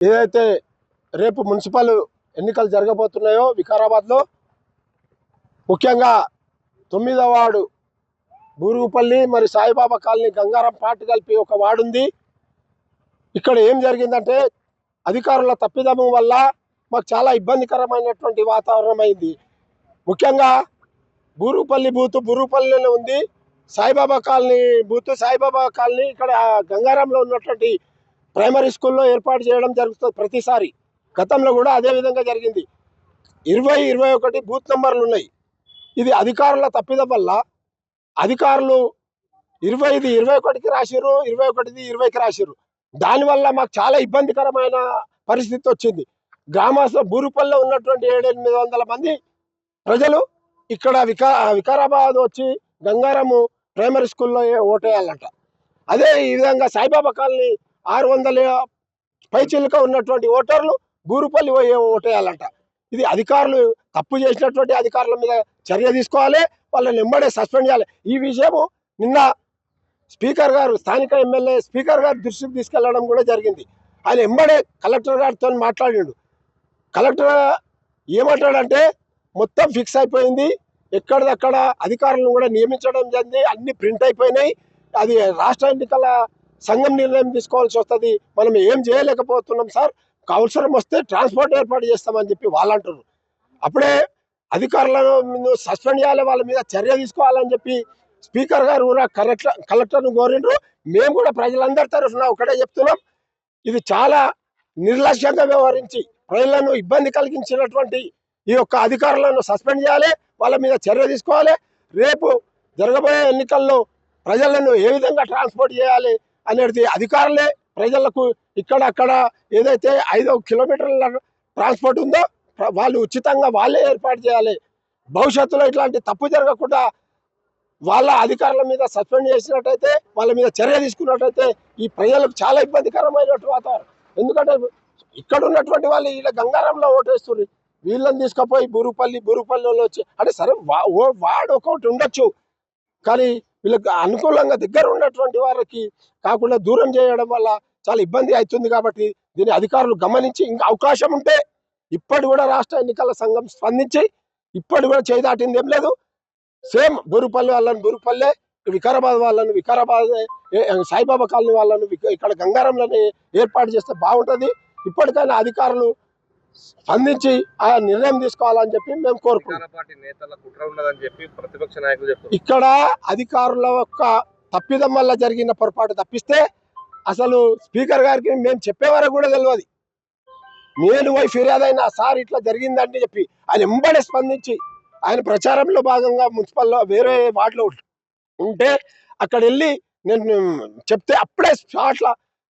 ఏదైతే రేపు మున్సిపల్ ఎన్నికలు జరగబోతున్నాయో వికారాబాద్లో ముఖ్యంగా తొమ్మిదవ వార్డు బూరుగుపల్లి మరి సాయిబాబా కాలనీ గంగారం పాటు కలిపి ఒక వార్డు ఉంది. ఇక్కడ ఏం జరిగిందంటే అధికారుల తప్పిదము వల్ల మాకు చాలా ఇబ్బందికరమైనటువంటి వాతావరణం అయింది. ముఖ్యంగా బూరుగుపల్లి బూత్ బూరుగుపల్లిలో ఉంది. Saibaba colony booth Saibaba colony ఇక్కడ గంగారంలో ఉన్నటువంటి ప్రైమరీ స్కూల్లో ఏర్పాటు చేయడం జరుగుతుంది ప్రతిసారి. గతంలో కూడా అదే విధంగా జరిగింది. ఇరవై ఇరవై ఒకటి బూత్ నెంబర్లు ఉన్నాయి. ఇది అధికారుల తప్పిదం వల్ల అధికారులు ఇరవై ఇది ఇరవై ఒకటికి రాసిర్రు ఇరవై ఒకటిది ఇరవైకి రాసిరు దానివల్ల మాకు చాలా ఇబ్బందికరమైన పరిస్థితి వచ్చింది. గ్రామస్తుల బూరుపల్లిలో ఉన్నటువంటి ఏడెనిమిది వందల మంది ప్రజలు ఇక్కడ వికా వికారాబాద్ వచ్చి గంగారము ప్రైమరీ స్కూల్లో ఓటేయాలంట. అదే ఈ విధంగా సాయిబాబా కాలనీ ఆరు వందల పైచిలుక ఉన్నటువంటి ఓటర్లు బూరుపల్లి పోయి ఓటేయాలంట. ఇది అధికారులు తప్పు చేసినటువంటి అధికారుల మీద చర్య తీసుకోవాలి వాళ్ళని వెంబడే సస్పెండ్ చేయాలి. ఈ విషయము నిన్న స్పీకర్ గారు స్థానిక ఎమ్మెల్యే స్పీకర్ గారి దృష్టికి తీసుకెళ్ళడం కూడా జరిగింది. ఆయన వెంబడే కలెక్టర్ గారితో మాట్లాడిండు. కలెక్టర్ ఏమంటాడంటే మొత్తం ఫిక్స్ అయిపోయింది. ఎక్కడిదక్కడ అధికారులను కూడా నియమించడం జరిగింది. అన్ని ప్రింట్ అయిపోయినాయి. అది రాష్ట్ర ఎన్నికల సంఘం నిర్ణయం తీసుకోవాల్సి వస్తుంది. మనం ఏం చేయలేకపోతున్నాం సార్. అవసరం వస్తే ట్రాన్స్పోర్ట్ ఏర్పాటు చేస్తామని చెప్పి వాళ్ళు అంటారు అప్పుడే అధికారులను సస్పెండ్ చేయాలి వాళ్ళ మీద చర్య తీసుకోవాలని చెప్పి స్పీకర్ గారు కూడా కలెక్టర్ కలెక్టర్ను కోరిండ్రు. మేము కూడా ప్రజలందరి తరఫున ఒకటే చెప్తున్నాం. ఇది చాలా నిర్లక్ష్యంగా వ్యవహరించి ప్రజలను ఇబ్బంది కలిగించినటువంటి ఈ యొక్క అధికారులను సస్పెండ్ చేయాలి వాళ్ళ మీద చర్య తీసుకోవాలి. రేపు జరగబోయే ఎన్నికల్లో ప్రజలను ఏ విధంగా ట్రాన్స్పోర్ట్ చేయాలి అనేది అధికారులే ప్రజలకు ఇక్కడ అక్కడ ఏదైతే ఐదు కిలోమీటర్ల ట్రాన్స్పోర్ట్ ఉందో వాళ్ళు ఉచితంగా వాళ్ళే ఏర్పాటు చేయాలి. భవిష్యత్తులో ఇట్లాంటి తప్పు జరగకుండా వాళ్ళ అధికారుల మీద సస్పెండ్ చేసినట్టయితే వాళ్ళ మీద చర్య తీసుకున్నట్టయితే ఈ ప్రజలకు చాలా ఇబ్బందికరమైనటువంటి వాతావరణం. ఎందుకంటే ఇక్కడ ఉన్నటువంటి వాళ్ళు వీళ్ళ గంగారంలో ఓటేస్తున్నారు వీళ్ళని తీసుకుపోయి బురుపల్లి బురుపల్లిలో వచ్చి అంటే సరే వా- వాడు ఒకటి ఉండొచ్చు. కానీ వీళ్ళకి అనుకూలంగా దగ్గర ఉన్నటువంటి వారికి కాకుండా దూరం చేయడం వల్ల చాలా ఇబ్బంది అవుతుంది కాబట్టి దీని అధికారులు గమనించి ఇంకా అవకాశం ఉంటే ఇప్పటి కూడా రాష్ట్ర ఎన్నికల సంఘం స్పందించి ఇప్పటి కూడా చేయి ఏం లేదు. సేమ్ బూరుపల్లి వాళ్ళని బొరుపల్లె వికారాబాద్ వాళ్ళని వికారాబాద్ ఏ- సాయిబాబా కాలనీ వాళ్ళను ఇక్కడ గంగారంలోనే ఏర్పాటు చేస్తే బాగుంటుంది. ఇప్పటికైనా అధికారులు స్పందించి ఆ నిర్ణయం తీసుకోవాలని చెప్పి మేము చెప్తున్నారు. ఇక్కడ అధికారుల యొక్క తప్పిదం వల్ల జరిగిన పొరపాటు తప్పిస్తే అసలు స్పీకర్ గారికి మేము చెప్పే వరకు కూడా తెలియదు. నేను పోయి ఫిర్యాదు అయినా సార్ ఇట్లా జరిగిందంటే చెప్పి ఆయన ఎంబడే స్పందించి ఆయన ప్రచారంలో భాగంగా మున్సిపల్లో వేరే వార్డులో ఉంటే అక్కడ వెళ్ళి నేను చెప్తే అప్పుడే స్పాట్ల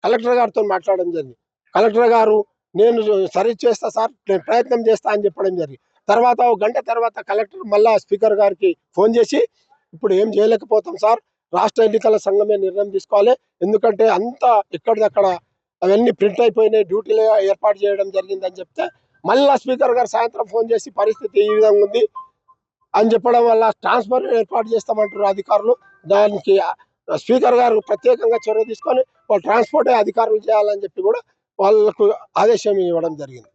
కలెక్టర్ గారితో మాట్లాడడం జరిగింది. కలెక్టర్ గారు నేను సరి చేస్తా సార్ నేను ప్రయత్నం చేస్తా అని చెప్పడం జరిగింది. తర్వాత ఒక గంట తర్వాత కలెక్టర్ మళ్ళా స్పీకర్ గారికి ఫోన్ చేసి ఇప్పుడు ఏం చేయలేకపోతాం సార్ రాష్ట్ర ఎన్నికల సంఘమే నిర్ణయం తీసుకోవాలి. ఎందుకంటే అంతా ఎక్కడిదక్కడ అవన్నీ ప్రింట్ అయిపోయినాయి డ్యూటీలు ఏర్పాటు చేయడం జరిగిందని చెప్తే మళ్ళా స్పీకర్ గారు సాయంత్రం ఫోన్ చేసి పరిస్థితి ఈ విధంగా ఉంది అని చెప్పడం వల్ల ట్రాన్స్ఫర్ ఏర్పాటు చేస్తామంటారు అధికారులు. దానికి స్పీకర్ గారు ప్రత్యేకంగా చొరవ తీసుకొని వాళ్ళు ట్రాన్స్పోర్టే అధికారులు చేయాలని చెప్పి కూడా వాళ్ళకు ఆదేశం ఇవ్వడం జరిగింది.